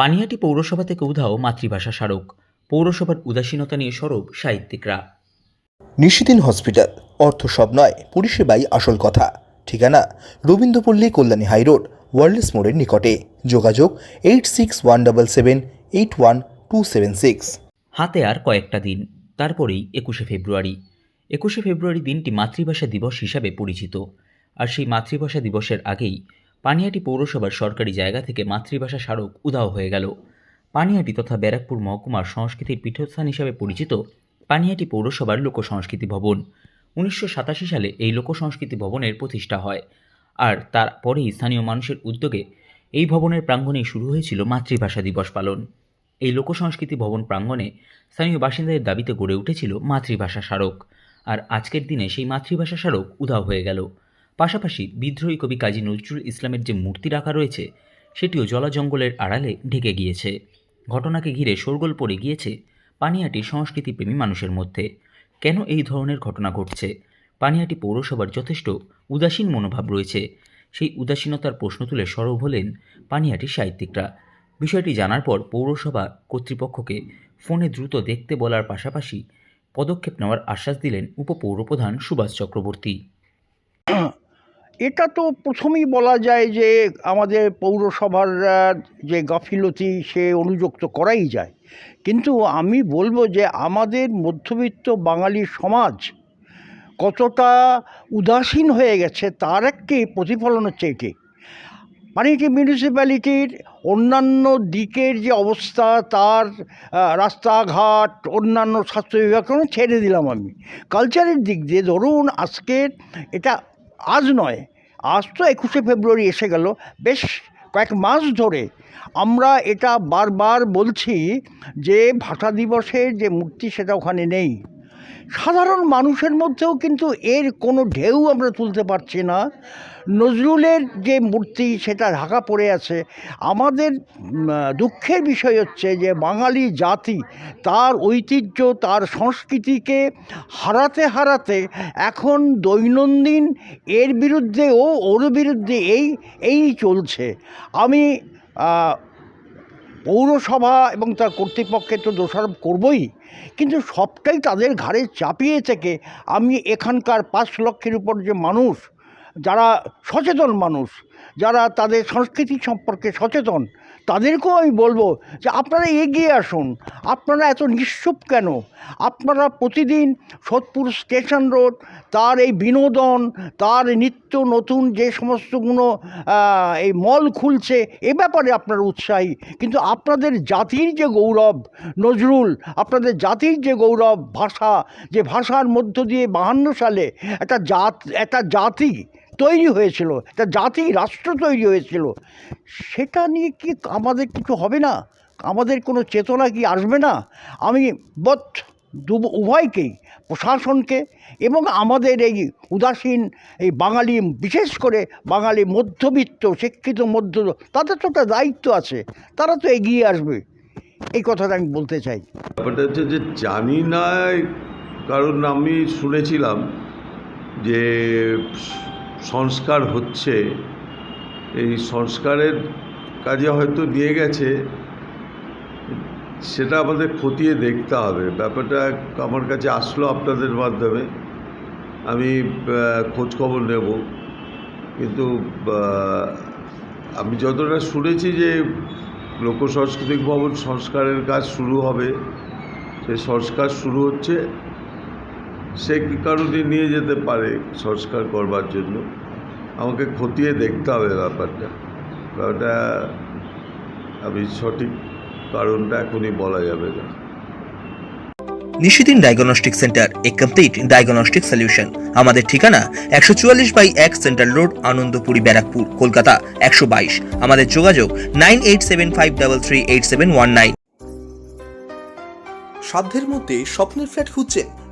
পানিহাটি পৌরসভা থেকে উধাও মাতৃভাষা স্মারক। পৌরসভার উদাসীনতা নিয়ে সরব সাহিত্যিকরা। নিশিদিন হসপিটাল অর্থ সব নয় পরিষেবাই আসল কথা। ঠিকানা রবীন্দ্রপল্লী কল্যাণী হাইরোড ওয়ার্ল্ডস মোড়ের নিকটে। যোগাযোগ eight six one double seven eight one two seven six. হাতে আর কয়েকটা দিন তারপরেই একুশে ফেব্রুয়ারি। একুশে ফেব্রুয়ারি দিনটি মাতৃভাষা দিবস হিসাবে পরিচিত। আর সেই মাতৃভাষা দিবসের আগেই পানিহাটি পৌরসভার সরকারি জায়গা থেকে মাতৃভাষা স্মারক উধাও হয়ে গেল। পানিয়াটি তথা ব্যারাকপুর মহকুমার সংস্কৃতির পীঠস্থান হিসাবে পরিচিত পানিয়াটি পৌরসভার লোকসংস্কৃতি ভবন। উনিশশো সাতাশি সালে এই লোকসংস্কৃতি ভবনের প্রতিষ্ঠা হয় আর তারপরেই স্থানীয় মানুষের উদ্যোগে এই ভবনের প্রাঙ্গণেই শুরু হয়েছিল মাতৃভাষা দিবস পালন। এই লোকসংস্কৃতি ভবন প্রাঙ্গণে স্থানীয় বাসিন্দাদের দাবিতে গড়ে উঠেছিল মাতৃভাষা স্মারক। আর আজকের দিনে সেই মাতৃভাষা স্মারক উধাও হয়ে গেল। পাশাপাশি বিদ্রোহী কবি কাজী নজরুল ইসলামের যে মূর্তি রাখা রয়েছে, সেটিও জলাজঙ্গলের আড়ালে ঢেকে গিয়েছে। ঘটনাকে ঘিরে শোরগোল পড়ে গিয়েছে পানিহাটির সংস্কৃতিপ্রেমী মানুষের মধ্যে। কেন এই ধরনের ঘটনা ঘটছে? পানিয়াটি পৌরসভার যথেষ্ট উদাসীন মনোভাব রয়েছে। সেই উদাসীনতার প্রশ্ন তুলে সরব হলেন পানিহাটির সাহিত্যিকরা। বিষয়টি জানার পর পৌরসভা কর্তৃপক্ষকে ফোনে দ্রুত দেখতে বলার পাশাপাশি পদক্ষেপ নেওয়ার আশ্বাস দিলেন উপপৌরপ্রধান সুভাষ চক্রবর্তী। এটা তো প্রথমেই বলা যায় যে আমাদের পৌরসভার যে গাফিলতি সে অনুযুক্ত করাই যায়। কিন্তু আমি বলব যে আমাদের মধ্যবিত্ত বাঙালি সমাজ কতটা উদাসীন হয়ে গেছে তার একটি প্রতিফলন হচ্ছে এটি। মানে এটি মিউনিসিপ্যালিটির অন্যান্য দিকের যে অবস্থা, তার রাস্তাঘাট, অন্যান্য স্বাস্থ্য বিভাগ ছেড়ে দিলাম আমি। কালচারের দিক দিয়ে ধরুন, আজকের এটা আজ নয়, আজ তো একুশে ফেব্রুয়ারি এসে গেল। বেশ কয়েক মাস ধরে আমরা এটা বারবার বলছি যে ভাষা দিবসের যে মূর্তি সেটা ওখানে নেই। সাধারণ মানুষের মধ্যেও কিন্তু এর কোনো ঢেউ আমরা তুলতে পারছি না। নজরুলের যে মূর্তি, সেটা ঢাকা পড়ে আছে। আমাদের দুঃখের বিষয় হচ্ছে যে বাঙালি জাতি, তার ঐতিহ্য, তার সংস্কৃতিকে হারাতে হারাতে এখন দৈনন্দিন এর বিরুদ্ধে ও ওর বিরুদ্ধে এই এই চলছে। আমি পৌরসভা এবং তার কর্তৃপক্ষে তো দোষারোপ করবই, কিন্তু সবটাই তাদের ঘাড়ে চাপিয়ে থেকে আমি এখানকার পাঁচ লক্ষের উপর যে মানুষ, যারা সচেতন মানুষ যারা তাদের সংস্কৃতি সম্পর্কে সচেতন, তাদেরকেও আমি বলব যে আপনারা এগিয়ে আসুন। আপনারা এত নিঃসুপ কেন? আপনারা প্রতিদিন সোদপুর স্টেশন রোড, তার এই বিনোদন, তার নিত্য নতুন যে সমস্তগুলো এই মল খুলছে, এ ব্যাপারে আপনারা উৎসাহী। কিন্তু আপনাদের জাতির যে গৌরব, নজরুল, আপনাদের জাতির যে গৌরব, ভাষা, যে ভাষার মধ্য দিয়ে বাহান্ন সালে একটা জাত, একটা জাতি তৈরি হয়েছিল একটা জাতি, রাষ্ট্র তৈরি হয়েছিল, সেটা নিয়ে কি আমাদের কিছু হবে না? আমাদের কোনো চেতনা কি আসবে না? আমি বোধ দু উভয়কেই, প্রশাসনকে এবং আমাদের এই উদাসীন, এই বাঙালি, বিশেষ করে বাঙালি মধ্যবিত্ত, শিক্ষিত মধ্য, তাদের তো একটা দায়িত্ব আছে, তারা তো এগিয়ে আসবে। এই কথাটা আমি বলতে চাই। ব্যাপারটা হচ্ছে যে জানি না, কারণ আমি শুনেছিলাম যে সংস্কার হচ্ছে, এই সংস্কারের কাজে হয়তো নিয়ে গেছে, সেটা আমাদের খতিয়ে দেখতে হবে। ব্যাপারটা আমার কাছে আসলো আপনাদের মাধ্যমে। আমি খোঁজখবর নেব। কিন্তু আমি যতটা শুনেছি যে লোক সাংস্কৃতিক ভবন সংস্কারের কাজ শুরু হবে সেই সংস্কার শুরু হচ্ছে। সে কী কারণে নিয়ে যেতে পারে সংস্কার করবার জন্য? আমাকে খতিয়ে দেখতে হবে ব্যাপারটা। ব্যাপারটা আমি সঠিক কারণটা এখনই বলা যাবে না। নিশিদিন ডায়াগনস্টিক সেন্টার এ কমপ্লিট ডায়াগনস্টিক সলিউশন। আমাদের ঠিকানা একশো চুয়াল্লিশ বাই এক সেন্ট্রাল রোড আনন্দপুরি ব্যারাকপুর কলকাতা একশো বাইশ। আমাদের যোগাযোগ nine eight seven five double three eight seven one nine. সাধ্যের মধ্যে স্বপ্নের ফ্ল্যাট খুঁজছেন